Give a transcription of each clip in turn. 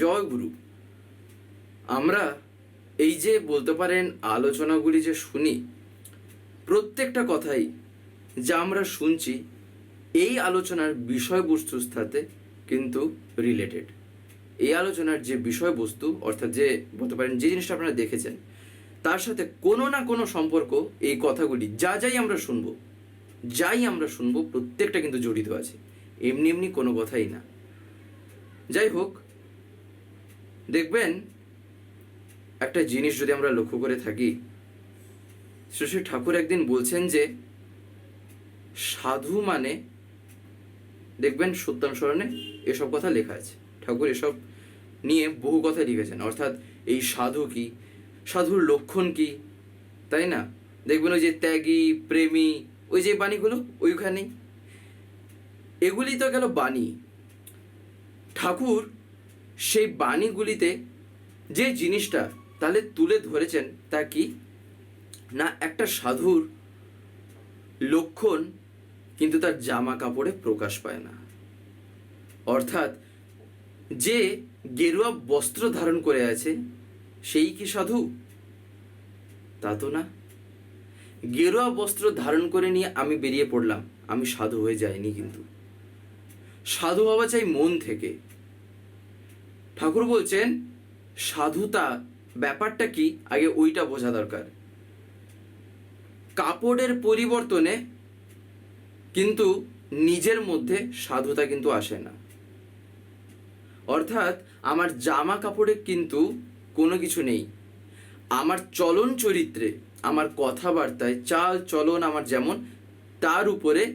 জয় গুরু। আমরা এই যে বলতে পারেন আলোচনাগুলি যে শুনি, প্রত্যেকটা কথাই যা আমরা শুনছি, এই আলোচনার বিষয়বস্তুর সাথে কিন্তু রিলেটেড এই আলোচনার যে বিষয়বস্তু, অর্থাৎ যে বলতে পারেন যে জিনিসটা আপনারা দেখেছেন, তার সাথে কোনো না কোনো সম্পর্ক এই কথাগুলি, যা যাই আমরা শুনব, যাই আমরা শুনব, প্রত্যেকটা কিন্তু জড়িত আছে। এমনি এমনি কোনো কথাই না। যাই হোক দেখবেন, একটা জিনিস যদি আমরা লক্ষ্য করে থাকি, শ্রী ঠাকুর একদিন বলছেন যে, সাধু মানে দেখবেন সত্যানুসরণে এসব কথা লেখা আছে। ঠাকুর এসব নিয়ে বহু কথা লিখেছেন। অর্থাৎ এই সাধু কি? সাধুর লক্ষণ কি? তাই না? দেখবেন ওই যে ত্যাগী, প্রেমী, ওই যে বাণীগুলো, ওইখানেই। এগুলি তো গেল বাণী। ঠাকুর সেই বাণীগুলিতে যে জিনিসটা তাহলে তুলে ধরেছেন তা কি? না, একটা সাধুর লক্ষণ কিন্তু তার জামা কাপড়ে প্রকাশ পায় না। অর্থাৎ যে গেরুয়া বস্ত্র ধারণ করে আছে, সেই কি সাধু? তা তো না। গেরুয়া বস্ত্র ধারণ করে নিয়ে আমি বেরিয়ে পড়লাম। আমি সাধু হয়ে যাইনি কিন্তু। সাধু হওয়া চাই মন থেকে। ঠাকুর বলছেন, সাধুতা ব্যাপারটা কি? আগে ওইটা বোঝা দরকার। কাপড়ের পরিবর্তনে কিন্তু নিজের মধ্যে সাধুতা কিন্তু আসে না। অর্থাৎ আমার জামা কাপড়ে কিন্তু কোনো কিছু নেই। আমার চলন চরিত্রে, আমার কথাবার্তায়, চাল চলন আমার যেমন, তার উপরে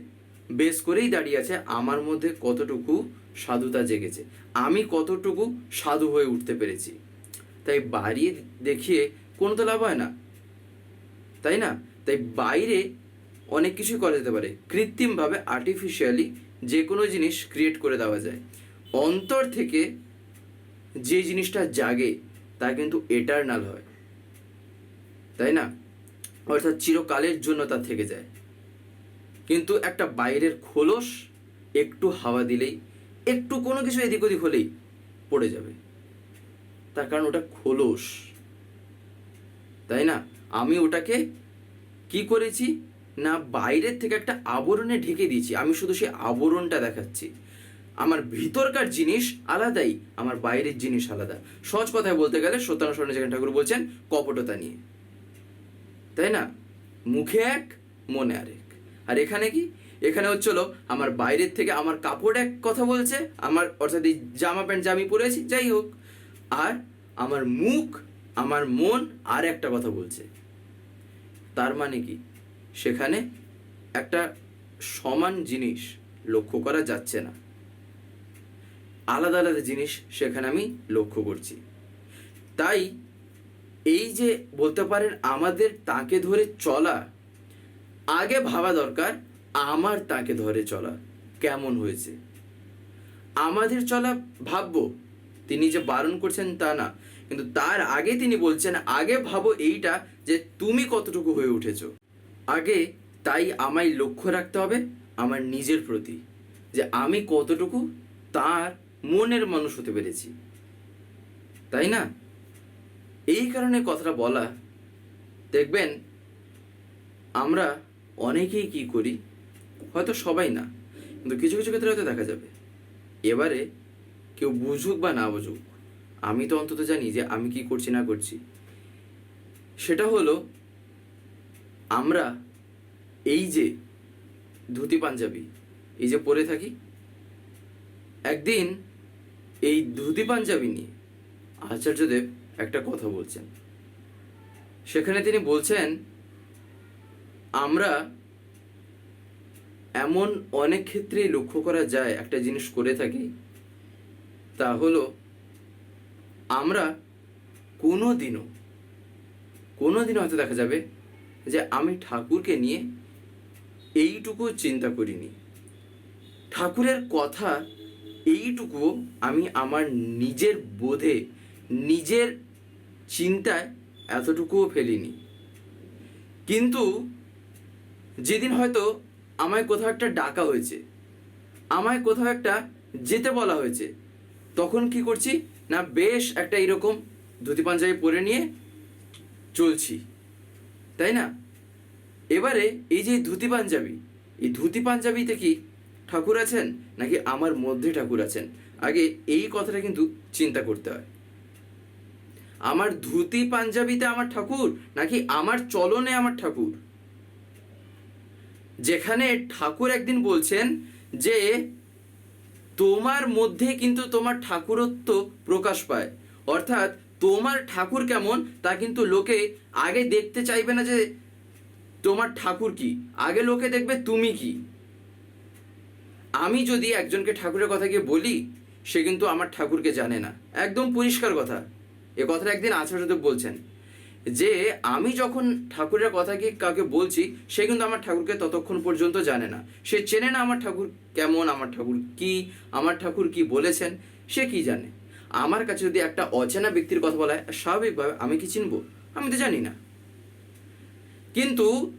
বেশ করেই দাঁড়িয়ে আছে, আমার মধ্যে কতটুকু সাধুতা জেগেছে। আমি কতটুকু সাধু হয়ে উঠতে পেরেছি। তাই বাড়িয়ে দেখিয়ে কোনো তো লাভ হয় না। তাই না? তাই বাইরে অনেক কিছুই করা যেতে পারে। কৃত্রিমভাবে আর্টিফিশিয়ালি যে কোনো জিনিস ক্রিয়েট করে দেওয়া যায়। অন্তর থেকে যে জিনিসটা জাগে, তা কিন্তু এটারনাল হয়। তাই না? অর্থাৎ চিরকালের জন্য তা থেকে যায়। কিন্তু একটা বাইরের খোলস একটু হাওয়া দিলেই, একটু কোনো কিছু এদিক ওদিক হলেই পড়ে যাবে। তার কারণ ওটা খোলস। তাই না? আমি ওটাকে কি করেছি? না, বাইরের থেকে একটা আবরণে ঢেকে দিয়েছি। আমি শুধু সেই আবরণটা দেখাচ্ছি। আমার ভিতরকার জিনিস আলাদাই, আমার বাইরের জিনিস আলাদা। সহজ কথায় বলতে গেলে সত্যানুসরণে যেখানে ঠাকুর বলছেন, কপটতা নিয়ে। তাই না? মুখে এক, মনে আরেক। আর এখানে কি? এখানে হচ্ছিল আমার বাইরের থেকে আমার কাপড় এক কথা বলছে, আমার অর্থাৎ এই জামা প্যান্ট যা আমি পরেছি, যাই হোক। আর আমার মুখ, আমার মন আর একটা কথা বলছে। তার মানে কি? সেখানে একটা সমান জিনিস লক্ষ্য করা যাচ্ছে না। আলাদা আলাদা জিনিস সেখানে আমি লক্ষ্য করছি। তাই এই যে বলতে পারেন আমাদের তাকে ধরে চলা আগে ভাবা দরকার, আমার তাকে ধরে চলা কেমন হয়েছে। আমাদের চলা ভাববো, তিনি যে বারণ করছেন তা না, কিন্তু তার আগে তিনি বলছেন, আগে ভাবো এইটা যে তুমি কতটুকু হয়ে উঠেছো। আগে তাই আমায় লক্ষ্য রাখতে হবে আমার নিজের প্রতি, যে আমি কতটুকু তার মনের মানুষ হতে পেরেছি। তাই না? এই কারণে কথাটা বলা, দেখবেন, আমরা অনেকেই কি করি, হয়তো সবাই না, কিন্তু কিছু কিছু ক্ষেত্রে হয়তো দেখা যাবে। এবারে কেউ বুঝুক বা না বুঝুক, আমি তো অন্তত জানি যে আমি কি করছি, না করছি। সেটা হলো, আমরা এই যে ধুতি পাঞ্জাবি, এই যে পরে থাকি, একদিন এই ধুতি পাঞ্জাবি নিয়ে আচার্যদেব একটা কথা বলছেন। সেখানে তিনি বলছেন আমরা এমন অনেক ক্ষেত্রেই লক্ষ্য করা যায় একটা জিনিস করে থাকি, তা হলো আমরা কোনো দিনও কোনো দিনও হয়তো দেখা যাবে যে আমি ঠাকুরকে নিয়ে এইটুকু চিন্তা করিনি। ঠাকুরের কথা এইটুকু আমি আমার নিজের বোধে, নিজের চিন্তায় এতটুকুও ফেলিনি। কিন্তু যেদিন হয়তো আমায় কোথাও একটা ডাকা হয়েছে, আমায় কোথাও একটা যেতে বলা হয়েছে, তখন কি করছি? না, বেশ একটা এইরকম ধুতি পাঞ্জাবি পরে নিয়ে চলছি, তাই না? এবারে এই যে ধুতি পাঞ্জাবি, এই ধুতি পাঞ্জাবিতে কি ঠাকুর আছেন? নাকি আমার মধ্যে ঠাকুর আছেন? আগে এই কথাটা কিন্তু চিন্তা করতে হয়। আমার ধুতি পাঞ্জাবিতে আমার ঠাকুর, নাকি আমার চলনে আমার ঠাকুর? যেখানে ঠাকুর একদিন বলছেন যে, তোমার মধ্যে কিন্তু তোমার ঠাকুরত্ব প্রকাশ পায়। অর্থাৎ তোমার ঠাকুর কেমন, তা কিন্তু লোকে আগে দেখতে চাইবে না যে, তোমার ঠাকুর কি? আগে লোকে দেখবে, তুমি কি? আমি যদি একজনকে ঠাকুরের কথা গিয়ে বলি, সে কিন্তু আমার ঠাকুরকে জানে না। একদম পরিষ্কার কথা। এ কথাটা একদিন আচার্যদেব বলছেন। যে আমি যখন ঠাকুরের কথা গিয়ে কাউকে বলছি, সে কিন্তু আমার ঠাকুরকে ততক্ষণ পর্যন্ত জানে না। সে চেনে না আমার ঠাকুর কেমন, আমার ঠাকুর কি, আমার ঠাকুর কি বলেছেন, সে কি জানে। আমার কাছে যদি একটা অচেনা ব্যক্তির কথা বলা হয়, স্বাভাবিকভাবে আমি কি চিনবো? আমি তো জানি না। কিন্তু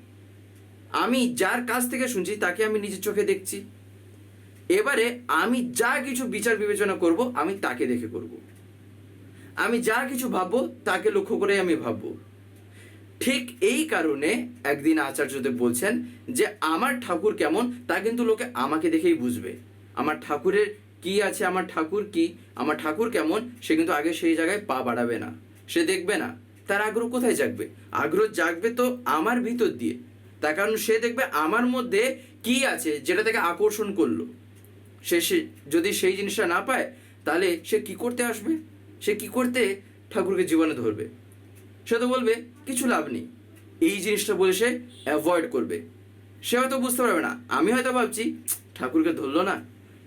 আমি যার কাছ থেকে শুনছি, তাকে আমি নিজের চোখে দেখছি। এবারে আমি যা কিছু বিচার বিবেচনা করব, আমি তাকে দেখে করব। আমি যা কিছু ভাববো, তাকে লক্ষ্য করে আমি ভাববো। ঠিক এই কারণে একদিন আচার্যদেব বলছেন যে, আমার ঠাকুর কেমন, তা কিন্তু লোকে আমাকে দেখেই বুঝবে। আমার ঠাকুরের কি আছে, আমার ঠাকুর কি? আমার ঠাকুর কেমন, সে কিন্তু আগে সেই জায়গায় পা বাড়াবে না। সে দেখবে না। তার আগ্রহ কোথায় জাগবে? আগ্রহ জাগবে তো আমার ভিতর দিয়ে। তার কারণ সে দেখবে আমার মধ্যে কি আছে, যেটা তাকে আকর্ষণ করল। সে সে, যদি সেই জিনিসটা না পায়, তাহলে সে কি করতে আসবে? সে কি করতে ঠাকুরকে জীবনে ধরবে? সে তো বলবে, কিছু লাভ নেই। এই জিনিসটা বলে সে অ্যাভয়েড করবে। সে হয়তো বুঝতে পারবে না, আমি হয়তো ভাবছি, ঠাকুরকে ধরলো না,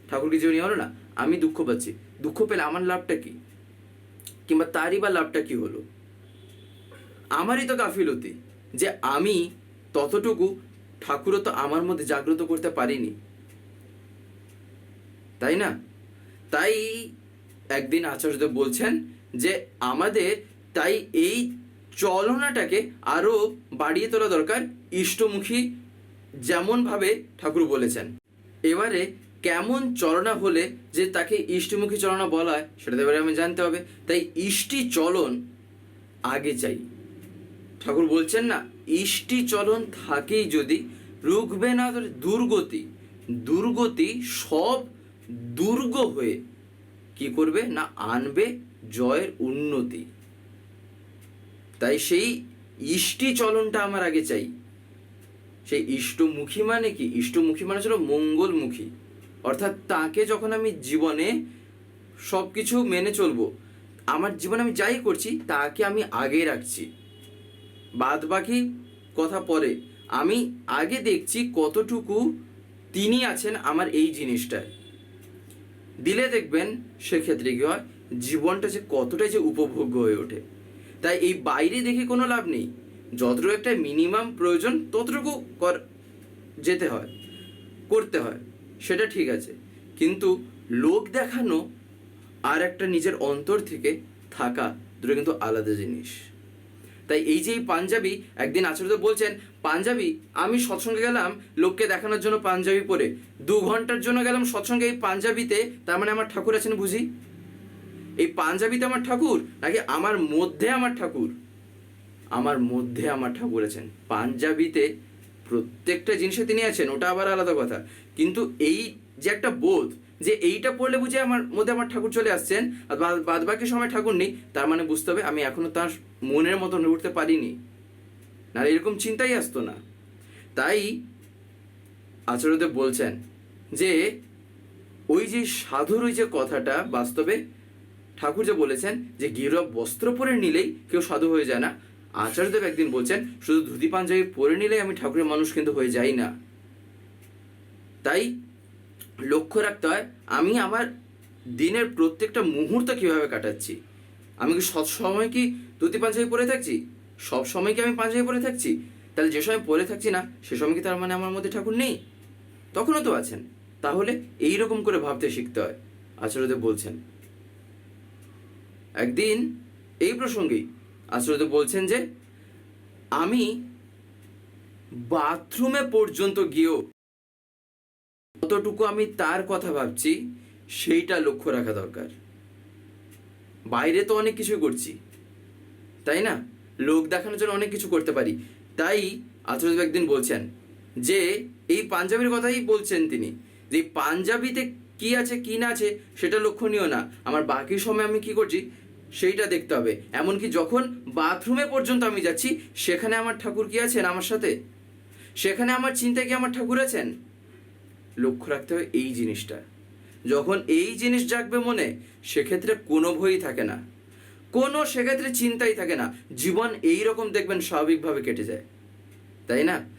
ঠাকুরকে জীবনী হলো না, আমি দুঃখ পাচ্ছি। দুঃখ পেলে আমার লাভটা কি? কিংবা তারই বা লাভটা কি হলো? আমারই তো গাফিলতি যে আমি ততটুকু ঠাকুরও তো আমার মধ্যে জাগ্রত করতে পারিনি। তাই না? তাই একদিন আচার্যদেব বলছেন যে আমাদের তাই এই চলনাটাকে আরও বাড়িয়ে তোলা দরকার ইষ্টমুখী যেমনভাবে ঠাকুর বলেছেন। এবারে কেমন চলনা হলে যে তাকে ইষ্টমুখী চলনা বলা হয়, সেটা এবারে আমি জানতে হবে। তাই ইষ্টি চলন আগে চাই। ঠাকুর বলছেন না, ইষ্টি চলন থাকেই যদি রুখবে না দুর্গতি দুর্গতি সব দুর্গ হয়ে কি করবে? না, আনবে জয়ের উন্নতি। তাই সেই ইষ্টি চলনটা আমার আগে চাই। সেই ইষ্টমুখী মানে কি? ইষ্টমুখী মানে ছিল মঙ্গলমুখী। অর্থাৎ তাকে যখন আমি জীবনে সব কিছু মেনে চলবো, আমার জীবনে আমি যাই করছি, তাকে আমি আগে রাখছি। বাদ বাকি কথা পরে, আমি আগে দেখছি কতটুকু তিনি আছেন আমার এই জিনিসটায়। দিলে দেখবেন সেক্ষেত্রে কি হয়, জীবনটা যে কতটাই যে উপভোগ্য হয়ে ওঠে। তাই এই বাইরে দেখে কোনো লাভ নেই। যতটুকু একটা মিনিমাম প্রয়োজন, ততটুকু কর, যেতে হয়, করতে হয়, সেটা ঠিক আছে। কিন্তু লোক দেখানো আর একটা নিজের অন্তর থেকে থাকা, দুটো কিন্তু আলাদা জিনিস। তাই এই যে এই পাঞ্জাবি একদিন আচার্য বলছেন, পাঞ্জাবি, আমি সৎসঙ্গে গেলাম লোককে দেখানোর জন্য পাঞ্জাবি পরে। দু ঘণ্টার জন্য গেলাম সৎসঙ্গে এই পাঞ্জাবিতে, তার মানে আমার ঠাকুর আছেন বুঝি? এই পাঞ্জাবিতে আমার ঠাকুর নাকি আমার মধ্যে আমার ঠাকুর? আমার মধ্যে আমার ঠাকুর আছেন। পাঞ্জাবিতে প্রত্যেকটা জিনিসে তিনি আছেন, ওটা আবার আলাদা কথা। কিন্তু এই যে একটা বোধ যে এইটা পড়লে বুঝে আমার মধ্যে আমার ঠাকুর চলে আসছেন বাদ- বাকি সময় ঠাকুর নেই, তার মানে বুঝতে হবে আমি এখনও তার মনের হয়ে উঠতে পারিনি। না, এরকম চিন্তাই আসতো না। তাই আচার্যদেব বলছেন যে, ওই যে সাধুর ওই যে কথাটা বাস্তবে ঠাকুর যে বলেছেন যে গিরব বস্ত্র পরে নিলেই কেউ সাধু হয়ে যায় না। আচার্যদেব একদিন বলছেন, শুধু ধুতি পাঞ্জাবি পরে নিলেই আমি ঠাকুরের মানুষ কিন্তু হয়ে যাই না। তাই লক্ষ্য রাখতে হয়, আমি আমার দিনের প্রত্যেকটা মুহূর্ত কীভাবে কাটাচ্ছি? আমি কি সব সময় কি ধুতি, পাঞ্জাবি পরে থাকছি? সব সময় কি আমি পাঞ্জাবি পরে থাকছি? তাহলে যে সময় পরে থাকছি না, সে সময় কি তার মানে আমার মধ্যে ঠাকুর নেই? তখনও তো আছেন। তাহলে এই রকম করে ভাবতে শিখতে হয়, আচার্যদেব বলছেন। একদিন এই প্রসঙ্গেই আচার্যদেব বলছেন যে, আমি বাথরুমে পর্যন্ত গিয়েও কতটুকু আমি তার কথা ভাবছি, সেইটা লক্ষ্য রাখা দরকার। বাইরে তো অনেক কিছুই করছি, তাই না? লোক দেখানোর জন্য অনেক কিছু করতে পারি। তাই আথরজ একদিন বলছেন যে, এই পাঞ্জাবির কথাই বলছেন তিনি যে পাঞ্জাবিতে কি আছে, কি না আছে, সেটা লক্ষণীয় না। আমার বাকি সময় আমি কি করছি, সেইটা দেখতে হবে। এমনকি যখন বাথরুমে পর্যন্ত আমি যাচ্ছি, সেখানে আমার ঠাকুর কি আছেন আমার সাথে? সেখানে আমার চিন্তা কি আমার ঠাকুর আছেন? লক্ষ্য রাখতে হবে এই জিনিসটা। যখন এই জিনিস জাগবে মনে, সেক্ষেত্রে কোনো ভয়ই থাকে না। কোনো সেক্ষেত্রে চিন্তাই থাকে না। জীবন এই রকম দেখবেন স্বাভাবিকভাবে কেটে যায়। তাই না?